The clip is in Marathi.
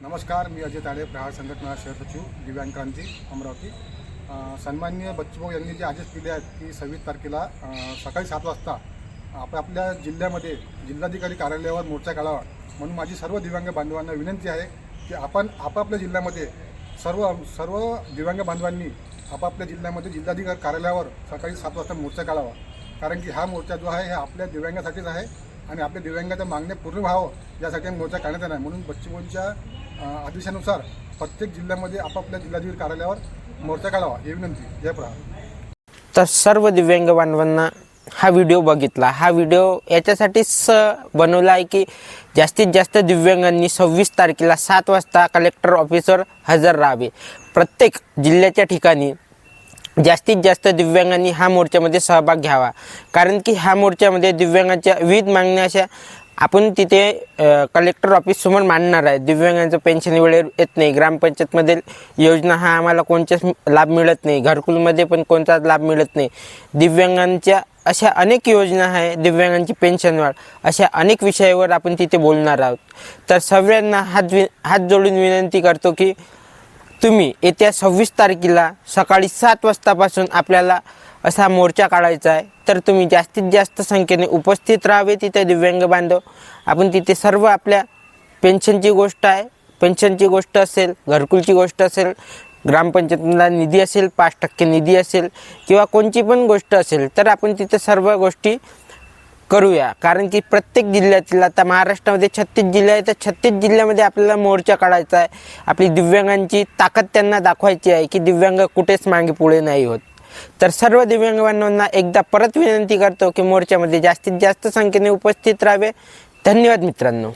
नमस्कार मी अजय ताडे प्रहार संघटना शहर सचिव दिव्यांग क्रांती अमरावती. सन्मान्य बच्चूभाऊ यांनी जे आदेश दिले आहेत की सव्वीस तारखेला सकाळी सात वाजता आपण आपल्या जिल्ह्यामध्ये जिल्हाधिकारी कार्यालयावर मोर्चा काढावा. म्हणून माझी सर्व दिव्यांग बांधवांना विनंती आहे की आपण आपापल्या जिल्ह्यामध्ये सर्व सर्व दिव्यांग बांधवांनी आपापल्या जिल्ह्यामध्ये जिल्हाधिकारी कार्यालयावर सकाळी सात वाजता मोर्चा काढावा. कारण की हा मोर्चा जो आहे हे आपल्या दिव्यांगासाठीच आहे आणि आपल्या दिव्यांगाच्या मागण्या पूर्ण व्हावं यासाठी मोर्चा काढण्यात येणार आहे. म्हणून बच्चूभाऊंच्या आदेशानुसार प्रत्येक जिल्ह्यामध्ये आपापल्या जिल्हाधिकारी कार्यालयावर मोर्चा काढावा ही विनंती. जय प्रहार. तर सर्व दिव्यांग बांधवांना हा व्हिडिओ बघितला. हा व्हिडिओ याच्यासाठीच बनवला आहे की जास्तीत जास्त दिव्यांगांनी सव्वीस तारखेला सात वाजता कलेक्टर ऑफिसवर हजर राहावे. प्रत्येक जिल्ह्याच्या ठिकाणी जास्तीत जास्त दिव्यांगांनी हा मोर्चामध्ये सहभाग घ्यावा. कारण की ह्या मोर्चामध्ये दिव्यांगांच्या विविध मागण्या अशा आपण तिथे कलेक्टर ऑफिससमोर मांडणार आहे. दिव्यांगांचं पेन्शन वेळेवर येत नाही. ग्रामपंचायतमधील योजना हा आम्हाला कोणत्याच लाभ मिळत नाही. घरकुलमध्ये पण कोणताच लाभ मिळत नाही. दिव्यांगांच्या अशा अनेक योजना आहे दिव्यांगांची पेन्शन वाढ. अशा अनेक विषयावर आपण तिथे बोलणार आहोत. तर सगळ्यांना हात वि हात जोडून विनंती करतो की तुम्ही येत्या सव्वीस तारखेला सकाळी सात वाजतापासून आपल्याला असा मोर्चा काढायचा आहे. तर तुम्ही जास्तीत जास्त संख्येने उपस्थित राहावे तिथे दिव्यांग बांधव. आपण तिथे सर्व आपल्या पेन्शनची गोष्ट आहे. पेन्शनची गोष्ट असेल घरकुलची गोष्ट असेल ग्रामपंचायतीला निधी असेल पाच टक्के निधी असेल किंवा कोणची पण गोष्ट असेल तर आपण तिथे सर्व गोष्टी करूया. कारण की प्रत्येक जिल्ह्यातील आता महाराष्ट्रामध्ये छत्तीस जिल्हे आहेत तर छत्तीस जिल्ह्यामध्ये आपल्याला मोर्चा काढायचा आहे. आपली दिव्यांगांची ताकद त्यांना दाखवायची आहे की दिव्यांग कुठेच मागे पुढे नाही होत. तर सर्व दिव्यांग बांधवांना एकदा परत विनंती करतो की मोर्चामध्ये जास्तीत जास्त संख्येने उपस्थित राहावे. धन्यवाद मित्रांनो.